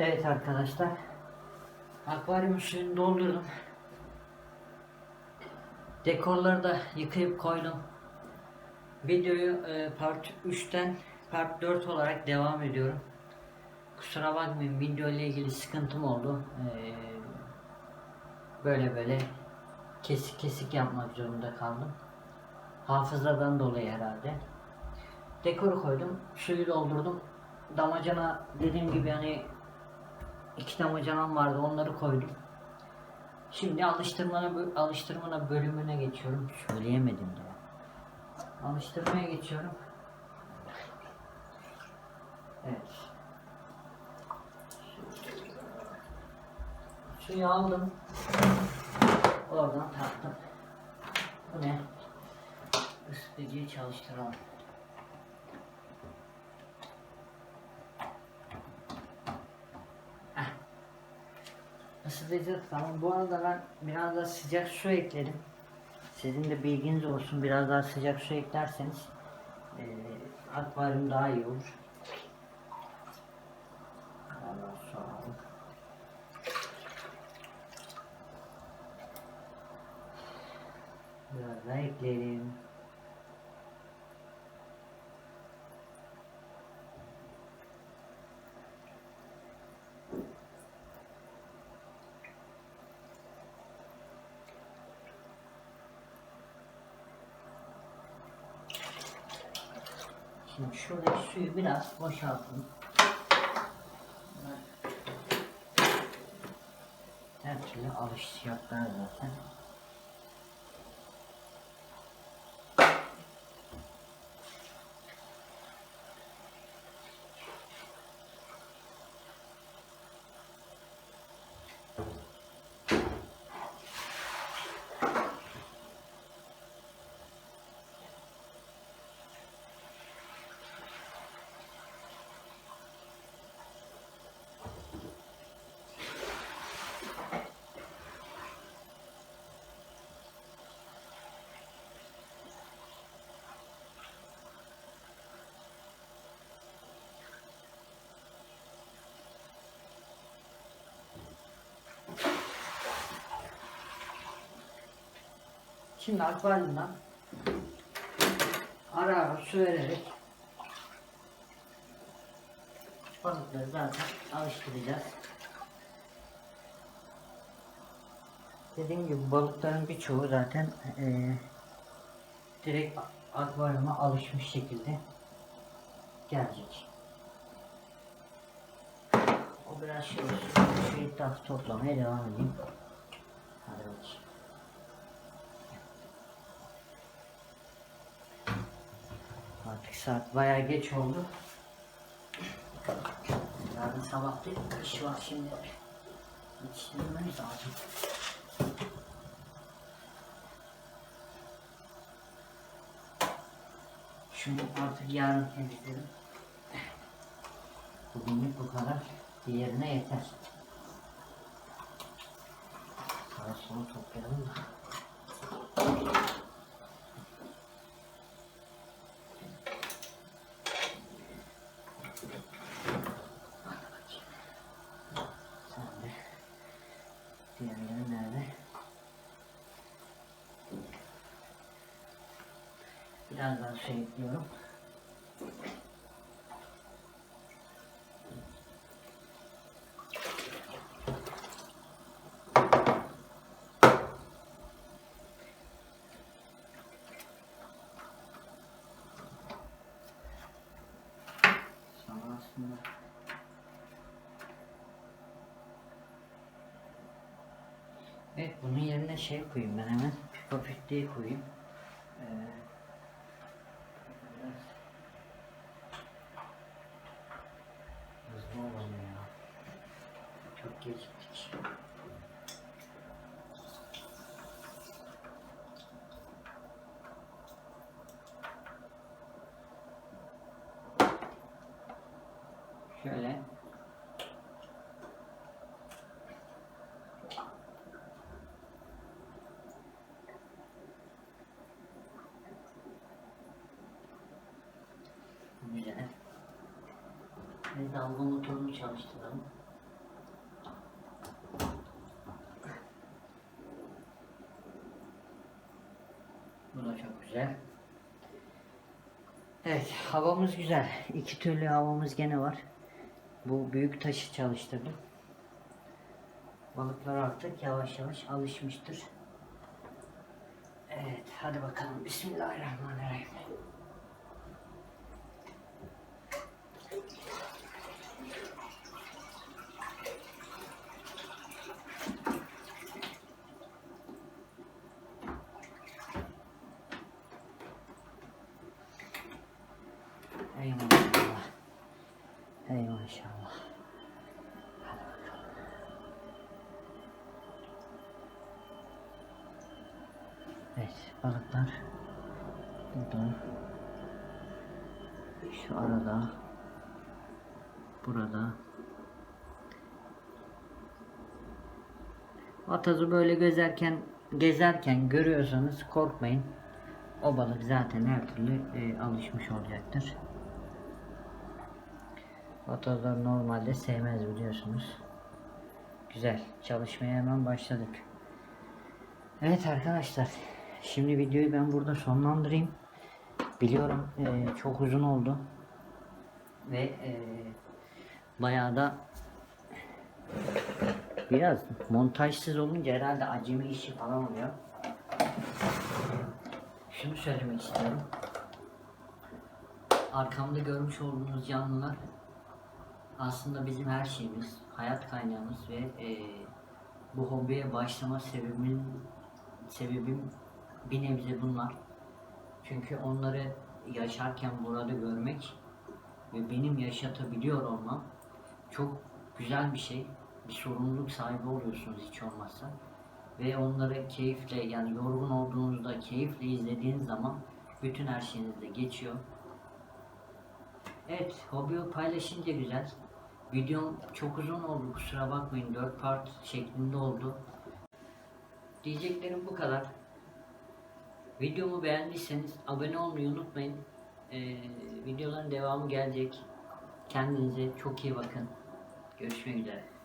Evet arkadaşlar. Akvaryum suyunu doldurdum. Dekorları da yıkayıp koydum. Videoyu e, part 3'ten part 4 olarak devam ediyorum. Kusura bakmayın video ile ilgili sıkıntım oldu. E, böyle böyle kesik kesik yapmak zorunda kaldım. Hafızadan dolayı herhalde. Dekoru koydum. Suyu doldurdum. Damacana dediğim gibi hani iki damacanam vardı onları koydum. Şimdi alıştırmana alıştırmana bölümüne geçiyorum. Söyleyemedim de. Alıştırmaya geçiyorum. Evet. Suyu aldım. Oradan taktım. Bu ne? Isıtıcıyı çalıştıralım. Isıtıcı tamam. Bu arada ben biraz da sıcak su ekledim. Sizin de bilginiz olsun. Biraz daha sıcak su eklerseniz eee akvaryum daha iyi olur. Biraz daha su alalım. Biraz daha ekleyelim. Şimdi şuradaki suyu biraz boşaltın. Her türlü alışacaklar zaten. Şimdi akvaryumdan ara ara su vererek balıkları zaten alıştıracağız. Dediğim gibi balıkların birçoğu zaten eee direkt akvaryuma alışmış şekilde gelecek. O biraz şey olsun. Şu etrafı toplamaya devam edeyim. Hadi bakayım. Artık saat bayağı geç oldu. Yarın sabah bir iş var şimdi. Yetiştirmemiz lazım. Şunu artık yarın temizlerim. Bugünlük bu kadar. Diğerine yeter. Sağa sola toplayalım da. Sen de. Diğerleri nerede? Biraz daha şey ekliyorum. Sonra aslında Evet bunun yerine şey koyayım ben hemen pipapetliği koyayım. Ee, hızlı olalım ya. Çok geciktik. Şöyle Neden bu motorumu çalıştıralım. Bu da çok güzel. Evet havamız güzel. İki türlü havamız gene var. Bu büyük taşı çalıştırdım. Balıklar artık yavaş yavaş alışmıştır. Evet hadi bakalım. Bismillahirrahmanirrahim. Ey maşallah. Ey maşallah. Evet balıklar burada şu arada burada Atazı böyle gezerken gezerken görüyorsanız korkmayın. O balık zaten her türlü e, alışmış olacaktır. Atazlar normalde sevmez biliyorsunuz. Güzel. Çalışmaya hemen başladık. Evet arkadaşlar. Şimdi videoyu ben burada sonlandırayım. Biliyorum e, çok uzun oldu. Ve e, bayağı da biraz montajsız olunca herhalde acemi işi falan oluyor. Şunu söylemek istiyorum. Arkamda görmüş olduğunuz canlılar aslında bizim her şeyimiz, hayat kaynağımız ve e, bu hobiye başlama sebebimin sebebim bir nebze bunlar. Çünkü onları yaşarken burada görmek ve benim yaşatabiliyor olmam çok güzel bir şey. Bir sorumluluk sahibi oluyorsunuz hiç olmazsa. Ve onları keyifle yani yorgun olduğunuzda keyifle izlediğiniz zaman bütün her şeyiniz de geçiyor. Evet, hobi paylaşınca güzel. Videom çok uzun oldu kusura bakmayın 4 part şeklinde oldu. Diyeceklerim bu kadar. Videomu beğendiyseniz abone olmayı unutmayın. Ee, videoların devamı gelecek. Kendinize çok iyi bakın. Görüşmek üzere.